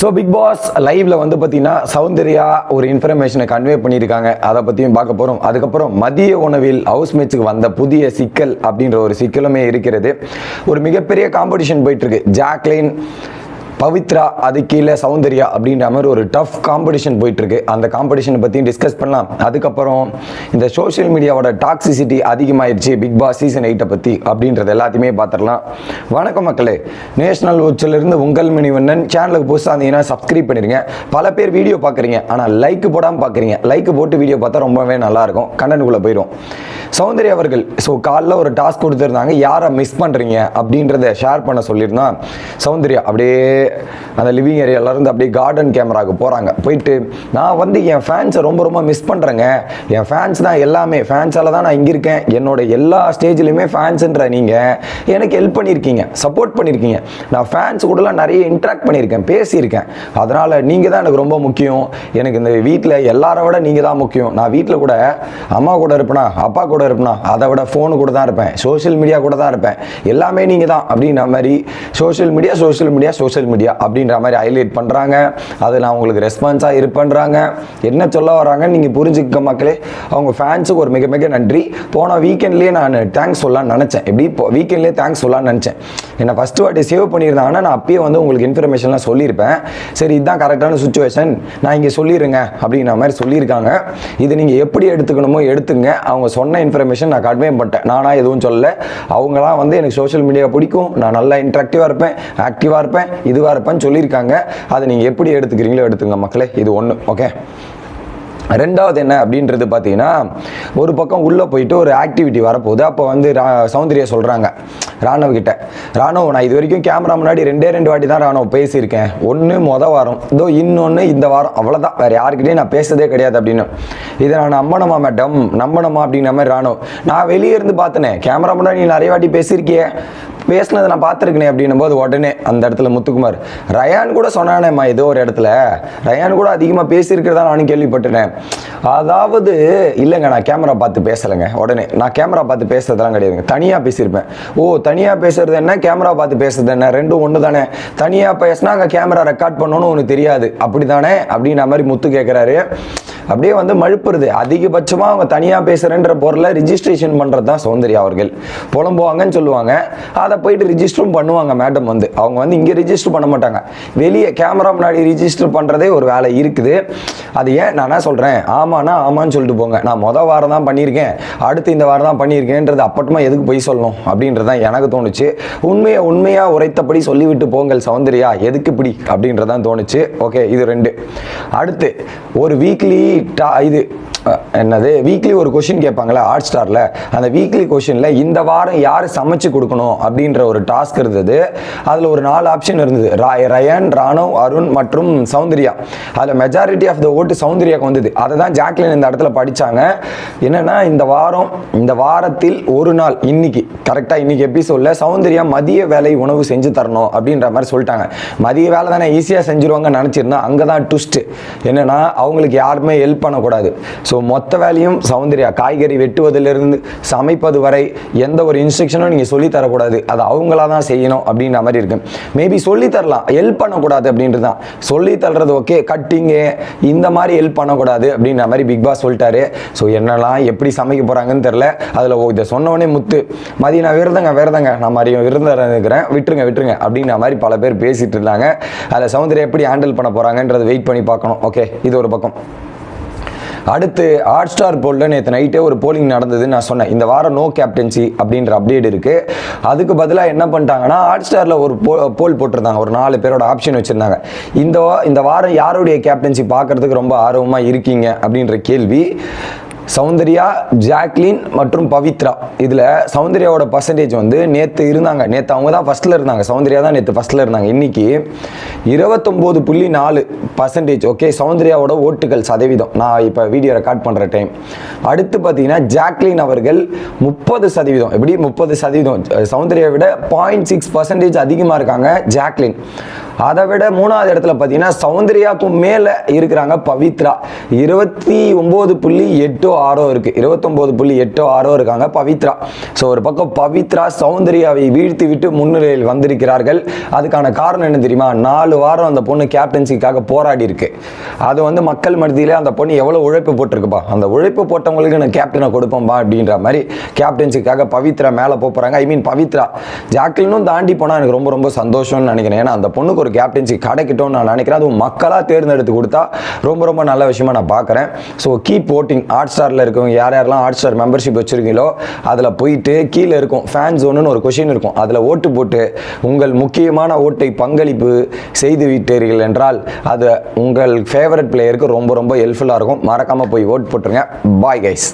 So big pass லைவ்ல வந்து பார்த்தீங்கன்னா சௌந்தர்யா ஒரு இன்ஃபர்மேஷனை கன்வே பண்ணியிருக்காங்க. அதை பற்றியும் பார்க்க போகிறோம் அதுக்கப்புறம் மதிய உணவில் ஹவுஸ் மேட்ச்சுக்கு வந்த புதிய சிக்கல் அப்படின்ற ஒரு சிக்கலுமே இருக்கிறது. ஒரு மிகப்பெரிய காம்படிஷன் போயிட்டுருக்கு ஜாக்லின் பவித்ரா அது கீழே சௌந்தர்யா அப்படின்ற மாதிரி ஒரு டஃப் காம்படிஷன் போயிட்டு இருக்கு அந்த காம்படிஷனை பற்றியும் டிஸ்கஸ் பண்ணலாம். அதுக்கப்புறம் இந்த சோஷியல் மீடியாவோட டாக்ஸிசிட்டி அதிகமாயிருச்சு பிக் பாஸ் சீசன் எயிட்டை பற்றி அப்படின்றது எல்லாத்தையுமே பார்த்துடலாம். வணக்கம் மக்களே. நேஷனல் இருந்து உங்கள் மணிவண்ணன் சேனலுக்கு புதுசாக இருந்தீங்கன்னா சப்ஸ்கிரைப் பண்ணிடுங்க பல பேர் வீடியோ பார்க்குறீங்க. ஆனால் லைக் போடாமல் பார்க்குறீங்க. லைக் போட்டு வீடியோ பார்த்தா ரொம்பவே நல்லாயிருக்கும். கண்டனுக்குள்ளே போயிடும் சௌந்தர்யா அவர்கள் ஸோ காலைல ஒரு டாஸ்க் கொடுத்துருந்தாங்க. யாரை மிஸ் பண்ணுறீங்க அப்படின்றத ஷேர் பண்ண சொல்லியிருந்தான் சௌந்தர்யா. அப்படியே அந்த லிவிங் ஏரியாவிலேருந்து இருந்து அப்படியே கார்டன் கேமராவுக்கு போகிறாங்க போயிட்டு நான் வந்து என் ஃபேன்ஸை ரொம்ப ரொம்ப மிஸ் பண்ணுறேங்க என் ஃபேன்ஸ் தான் எல்லாமே. ஃபேன்ஸால் தான் நான் இங்கே இருக்கேன். என்னோட எல்லா ஸ்டேஜ்லையுமே ஃபேன்ஸுன்ற நீங்கள் எனக்கு ஹெல்ப் பண்ணியிருக்கீங்க. சப்போர்ட் பண்ணியிருக்கீங்க. நான் ஃபேன்ஸ் கூடலாம் நிறைய இன்ட்ராக்ட் பண்ணியிருக்கேன் பேசியிருக்கேன். அதனால் நீங்கள் தான் எனக்கு ரொம்ப முக்கியம். எனக்கு இந்த வீட்டில் எல்லாரை விட நீங்கள் தான் முக்கியம். நான் வீட்டில் கூட அம்மா கூட இருப்பேனா அப்பா கூட இருப்பேனா? அதை விட ஃபோனு கூட தான் இருப்பேன். சோஷியல் மீடியா கூட தான் இருப்பேன். எல்லாமே நீங்கள் தான் அப்படின்ற மாதிரி social media social media social media அப்படின்ற மாதிரி ஹைலைட் பண்ணுறாங்க அது நான் உங்களுக்கு ரெஸ்பான்ஸாக இருப்பேன்றாங்க என்ன சொல்ல வராங்கன்னு நீங்கள் புரிஞ்சுக்க மக்களே. அவங்க ஃபேன்ஸுக்கு ஒரு மிக மிக நன்றி. போன வீக்கெண்ட்லேயே நான் தேங்க்ஸ் சொல்லலாம்னு நினச்சேன். எப்படி இப்போ வீக்கெண்ட்லேயே தேங்க்ஸ் சொல்லலாம்னு நினச்சேன். என்னை ஃபஸ்ட்டு வாட்டி சேவ் பண்ணியிருந்தாங்கன்னா நான் அப்பயே வந்து உங்களுக்கு இன்ஃபர்மேஷன்லாம் சொல்லியிருப்பேன். சரி இதுதான் கரெக்டான சுச்சுவேஷன் நான் இங்கே சொல்லிடுங்க அப்படின்ற மாதிரி சொல்லியிருக்காங்க. இது நீங்கள் எப்படி எடுத்துக்கணுமோ எடுத்துங்க. அவங்க சொன்ன இன்ஃபர்மேஷன் நான் கன்வே பண்ணிட்டேன் நானாக எதுவும் சொல்லலை. அவங்களாம் வந்து எனக்கு சோஷியல் மீடியா பிடிக்கும். நான் நல்லா இன்ட்ராக்டிவாக இருப்பேன். ஆக்டிவாக இருப்பேன். இதுவாக இருப்பேன்னு சொல்லியிருக்காங்க. அதை நீங்கள் எப்படி எடுத்துக்கிறீங்களோ எடுத்துங்க மக்களே. இது ஒன்று ஓகே ரெண்டாவது என்ன அப்படின்றது பார்த்தீங்கன்னா ஒரு பக்கம் உள்ளே போயிட்டு ஒரு ஆக்டிவிட்டி வரப்போகுது. அப்போ வந்து ரா சௌந்தர்யா சொல்கிறாங்க ராணுவ கிட்ட. ராணுவ நான் இது வரைக்கும் கேமரா முன்னாடி ரெண்டே ரெண்டு வாட்டி தான் ராணுவ பேசியிருக்கேன். ஒன்று மொதல் வாரம் இதோ இன்னொன்று இந்த வாரம். அவ்வளோதான் வேறு யாருக்கிட்டையும் நான் பேசுறதே கிடையாது அப்படின்னு. இதை நான் நம்பணுமா மேடம் நம்பணுமா அப்படிங்கிற மாதிரி ராணுவ நான் வெளியே இருந்து பார்த்தனே கேமரா முன்னாடி நீ நிறைய வாட்டி பேசியிருக்கியே. பேசினதை நான் பார்த்துருக்கேனே அப்படின்னும் போது உடனே அந்த இடத்துல முத்துக்குமார் ரயான் கூட சொன்னானேம்மா ஏதோ ஒரு இடத்துல. ரயான் கூட அதிகமாக பேசியிருக்கிறதா நானும் கேள்விப்பட்டேன் அதாவது இல்லைங்க நான் கேமரா பார்த்து பேசலைங்க. உடனே நான் கேமரா பார்த்து பேசுறதெல்லாம் கிடையாதுங்க. தனியாக பேசியிருப்பேன். ஓ தனியாக பேசுறது என்ன? கேமரா பார்த்து பேசுறது என்ன? ரெண்டும் ஒன்று தானே. தனியாக பேசினா அங்கே கேமரா ரெக்கார்ட் பண்ணணும்னு உனக்கு தெரியாது. அப்படி தானே அப்படின்ற மாதிரி முத்து கேட்குறாரு அப்படியே வந்து மழுப்புறது. அதிகபட்சமாக அவங்க தனியாக பேசுகிறேன்ற பொருளை ரிஜிஸ்ட்ரேஷன் பண்ணுறது தான் சௌந்தர்யா அவர்கள். புலம்புவாங்கன்னு சொல்லுவாங்க. அதை போயிட்டு ரிஜிஸ்டரும் பண்ணுவாங்க மேடம் வந்து. அவங்க வந்து இங்கே ரிஜிஸ்டர் பண்ண மாட்டாங்க. வெளியே கேமரா முன்னாடி ரிஜிஸ்டர் பண்ணுறதே ஒரு வேலை இருக்குது. அது ஏன்? நான் என்ன சொல்கிறேன் ஆமாண்ணா ஆமான்னு சொல்லிட்டு போங்க. நான் மொதல் வாரம் தான் பண்ணியிருக்கேன். அடுத்து இந்த வாரம் தான் பண்ணியிருக்கேன்றது அப்பட்டமா எதுக்கு போய் சொல்லணும்? அப்படின்றது தான் எனக்கு தோணுச்சு. உண்மையை உண்மையாக உரைத்தபடி சொல்லிவிட்டு போங்கள் சௌந்தர்யா. எதுக்கு இப்படி? அப்படின்றதான் தோணுச்சு. ஓகே இது ரெண்டு. அடுத்து ஒரு வீக்லி இது என்னது? வீக்லி ஒரு கொஷின் கேட்பாங்களே ஹாட் ஸ்டாரில் அந்த வீக்லி கொஷினில் இந்த வாரம் யார் சமைச்சு கொடுக்கணும் அப்படின்ற ஒரு டாஸ்க் இருந்தது. அதில் ஒரு நாலு ஆப்ஷன் இருந்தது. ராய் ரயன் ராணவ் அருண் மற்றும் சௌந்தர்யா. அதில் மெஜாரிட்டி ஆஃப் த ஓட்டு சௌந்தர்யாவுக்கு வந்தது. அதை தான் ஜாக்லின் இந்த இடத்துல படித்தாங்க என்னென்னா இந்த வாரம் இந்த வாரத்தில் ஒரு நாள் இன்னைக்கு கரெக்டாக இன்னைக்கு எபிசோடில் சௌந்தர்யா மதிய வேலை உணவு செஞ்சு தரணும் அப்படின்ற மாதிரி சொல்லிட்டாங்க. மதிய வேலை தானே ஈஸியாக செஞ்சுருவாங்கன்னு நினச்சிருந்தா அங்கே தான் ட்விஸ்ட்டு என்னென்னா அவங்களுக்கு யாருமே ஹெல்ப் பண்ணக்கூடாது. ஸோ மொத்த வேலையும் சௌந்தர்யா. காய்கறி வெட்டுவதிலிருந்து சமைப்பது வரை எந்த ஒரு இன்ஸ்ட்ரக்ஷனும் நீங்கள் சொல்லித்தரக்கூடாது அது அவங்களா தான் செய்யணும் அப்படின்ற மாதிரி இருக்கு. மேபி சொல்லித்தரலாம் ஹெல்ப் பண்ணக்கூடாது அப்படின்றது தான் சொல்லி தர்றது ஓகே கட்டிங்கு இந்த மாதிரி ஹெல்ப் பண்ணக்கூடாது அப்படின்ற மாதிரி பிக் பாஸ் சொல்லிட்டாரு. ஸோ என்னெல்லாம் எப்படி சமைக்க போகிறாங்கன்னு தெரில அதில் இதை சொன்னவொடனே முத்து மதியம் நான் விரதங்க விரதங்க. நான் மதியம் விருந்தம் இருக்கிறேன் விட்டுருங்க விட்டுருங்க. அப்படின்ற மாதிரி பல பேர் பேசிகிட்டு இருந்தாங்க. அதில் சௌந்தர்யா எப்படி ஹேண்டில் பண்ண போகிறாங்கன்றதை வெயிட் பண்ணி பார்க்கணும். ஓகே இது ஒரு பக்கம். அடுத்து ஹாட் ஸ்டார் போலில் நேற்று நைட்டே ஒரு போலிங் நடந்ததுன்னு நான் சொன்னேன். இந்த வாரம் நோ கேப்டன்சி அப்படின்ற அப்டேட் இருக்குது அதுக்கு பதிலாக என்ன பண்ணிட்டாங்கன்னா ஹாட் ஸ்டாரில் ஒரு போ போல் uh, போட்டிருந்தாங்க. ஒரு நாலு பேரோட ஆப்ஷன் வச்சுருந்தாங்க. இந்த இந்த வாரம் யாருடைய கேப்டன்சி பார்க்கறதுக்கு ரொம்ப ஆர்வமாக இருக்கீங்க அப்படின்ற கேள்வி. சௌந்தர்யா ஜாக்லின் மற்றும் பவித்ரா. இதில் சௌந்தர்யாவோட பர்சன்டேஜ் வந்து நேற்று இருந்தாங்க. நேற்று அவங்க தான் ஃபஸ்ட்டில் இருந்தாங்க. சௌந்தர்யா தான் நேற்று ஃபஸ்ட்டில் இருந்தாங்க. இன்னைக்கு இருபத்தொம்போது புள்ளி நாலு பர்சன்டேஜ் ஓகே சௌந்தர்யாவோட ஓட்டுகள் சதவீதம். நான் இப்போ வீடியோ ரெக்கார்ட் பண்ணுற டைம் அடுத்து பார்த்தீங்கன்னா ஜாக்லின் அவர்கள் முப்பது சதவீதம். எப்படி? முப்பது சதவீதம். சௌந்தர்யா விட பாயிண்ட் சிக்ஸ் பர்சன்டேஜ் அதிகமாக இருக்காங்க ஜாக்லின். அதை விட மூணாவது இடத்துல பார்த்தீங்கன்னா சௌந்தர்யாக்கும் மேலே இருக்கிறாங்க பவித்ரா. இருபத்தி ஒம்பது புள்ளி எட்டோ ஆறோ இருக்குது இருபத்தொம்போது புள்ளி எட்டோ ஆறோ இருக்காங்க பவித்ரா. ஸோ ஒரு பக்கம் பவித்ரா சௌந்தர்யாவை வீழ்த்தி விட்டு முன்னிலையில் வந்திருக்கிறார்கள். அதுக்கான காரணம் என்ன தெரியுமா? நாலு வாரம் அந்த பொண்ணு கேப்டன்சிக்காக போராடி இருக்கு. அது வந்து மக்கள் மத்தியில் அந்த பொண்ணு எவ்வளோ உழைப்பு போட்டிருக்குப்பா? அந்த உழைப்பு போட்டவங்களுக்கு நான் கேப்டனை கொடுப்போம்பா அப்படின்ற மாதிரி கேப்டன்சிக்காக பவித்ரா மேலே போகிறாங்க ஐ மீன் பவித்ரா. ஜாக்லினும் தாண்டி போனால் எனக்கு ரொம்ப ரொம்ப சந்தோஷம்னு நினைக்கிறேன். ஏன்னா அந்த பொண்ணுக்கு ஒரு கேப்டன்சி கிடைக்கட்டும்னு நான் நினைக்கிறேன். அதுவும் மக்களாக தேர்ந்தெடுத்து கொடுத்தா ரொம்ப ரொம்ப நல்ல விஷயமா நான் பார்க்குறேன். ஸோ கீப் ஓட்டிங் ஹாட் ஸ்டாரில் இருக்கவங்க யார் யாரெல்லாம் ஹாட் ஸ்டார் மெம்பர்ஷிப் வச்சிருக்கீங்களோ அதில் போயிட்டு கீழே இருக்கும் ஃபேன் ஜோனுன்னு ஒரு கொஷின் இருக்கும். அதில் ஓட்டு போட்டு உங்கள் முக்கியமான ஓட்டை பங்களிப்பு செய்து விட்டீர்கள் என்றால் அது உங்கள் ஃபேவரட் பிளேயருக்கு ரொம்ப ரொம்ப ஹெல்ப்ஃபுல்லாக இருக்கும். மறக்காமல் போய் ஓட் போட்டுருங்க. Bye guys